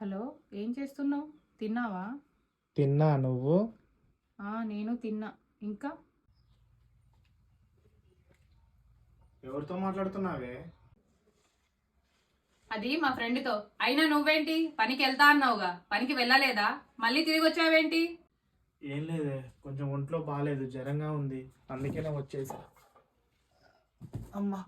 Hello ఏం చేస్తున్నావు? తిన్నావా? తిన్నా నువ్వు? ఆ, నేను తిన్నా. ఇంకా? ఎవరితో మాట్లాడుతున్నావే? అది మా ఫ్రెండ్తో. అయినా నువ్వేంటి? పనికి వెళ్తా అన్నావుగా. పనికి వెళ్ళలేదా? మళ్ళీ తిరిగి వచ్చావేంటి? ఏం లేదే. కొంచెం ఒంట్లో బాగాలేదు జ్వరంగా ఉంది. అందుకే నేను వచ్చేసా. అమ్మా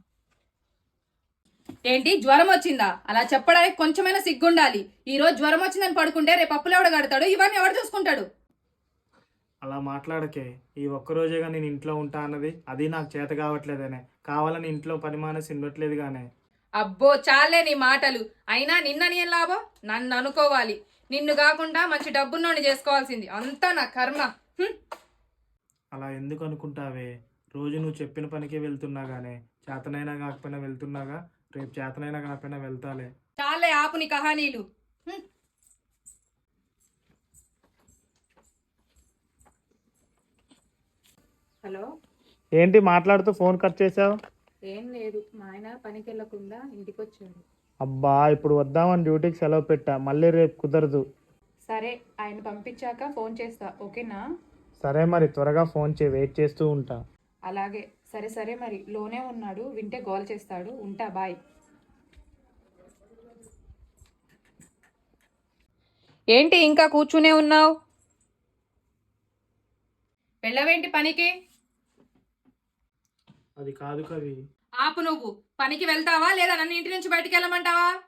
ఏంటి? జ్వరం వచ్చిందా? అలా చెప్పడానికి కొంచెమైనా సిగ్గుండాలి. ఈ రోజు జ్వరం వచ్చిందని పడుకుంటే రేపు అప్పులు ఎవడు కడతాడు? ఇవన్నీ ఎవడు చూసుకుంటాడు? అలా మాట్లాడకే. ఈ ఒక్క రోజేగా నేను ఇంట్లో ఉంటా అన్నది అది నాకు చేత కావట్లేదనే. కావాలని ఇంట్లో పని మానేసి ఉండట్లేదు గానే. అబ్బో చాలే నీ మాటలు. అయినా నిన్న నీ ఏం లాభం? నన్ను అనుకోవాలి. నిన్ను కాకుండా మంచి డబ్బున్నోని చేసుకోవాల్సింది. అంతా నా కర్మ. హ్మ్. అలా ఎందుకు అనుకుంటావే? రోజు నువ్వు చెప్పిన పనికే వెళ్తున్నా గానే. చేతనైనా కాకపోయినా వెళ్తున్నాగా? రేపు చేతనైనా కాకపోయినా వెళ్తాలే. చాలే ఆపు నీ కహానీలు. హలో. ఏంటి మాట్లాడుతూ ఫోన్ కట్ చేసావు? ఏం లేదు మా ఆయన పనికి వెళ్ళకుండా ఇంటికి వచ్చాడు అబ్బా ఇప్పుడు వద్దామని డ్యూటీకి సెలవు పెట్టా మళ్ళీ రేపు కుదరదు. సరే ఆయన పంపించాక ఫోన్ చేస్తా ఓకేనా? సరే మరి త్వరగా ఫోన్ చేయి వెయిట్ చేస్తూ ఉంటా. అలాగే సరే సరే మరి లోనే ఉన్నాడు వింటే గోల్ చేస్తాడు ఉంటా బాయ్. ఏంటి ఇంకా కూర్చునే ఉన్నావు? వెళ్ళవేంటి పనికి? అది కాదు కవి. ఆపు నువ్వు. పనికి వెళ్తావా లేదా నన్ను ఇంటి నుంచి బయటికి వెళ్ళమంటావా?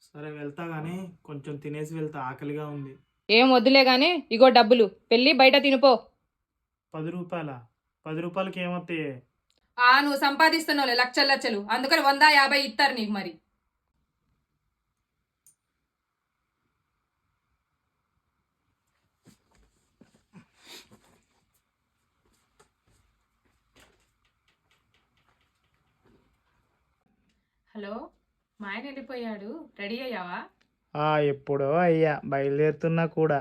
సరే వెళ్తా గానీ కొంచెం తినేసి వెళ్తా ఆకలిగా ఉంది. ఏం వద్దులే గానీ ఇగో డబ్బులు. వెళ్ళి బయట తినిపో. పది రూపాయల? పది రూపాయలకి ఏమొస్తాయి ఆ నువ్వు సంపాదిస్తున్నావులే లక్షలు లక్షలు. అందుకని వంద యాభై ఇస్తారు నీకు మరి. హలో మా ఆయన వెళ్ళిపోయాడు. రెడీ అయ్యావా? ఆ ఎప్పుడో అయ్యా బయలుదేరుతున్నా కూడా.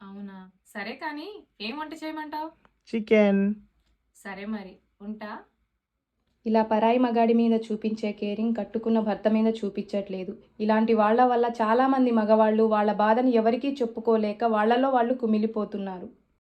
అవునా? సరే కానీ ఏం వంట చేయమంటావు? చికెన్. సరే మరి ఉంటా? ఇలా పరాయి మగాడి మీద చూపించే కేరింగ్ కట్టుకున్న భర్త మీద చూపించట్లేదు. ఇలాంటి వాళ్ళ వల్ల చాలామంది మగవాళ్ళు వాళ్ళ బాధను ఎవరికీ చెప్పుకోలేక వాళ్ళలో వాళ్ళు కుమిలిపోతున్నారు.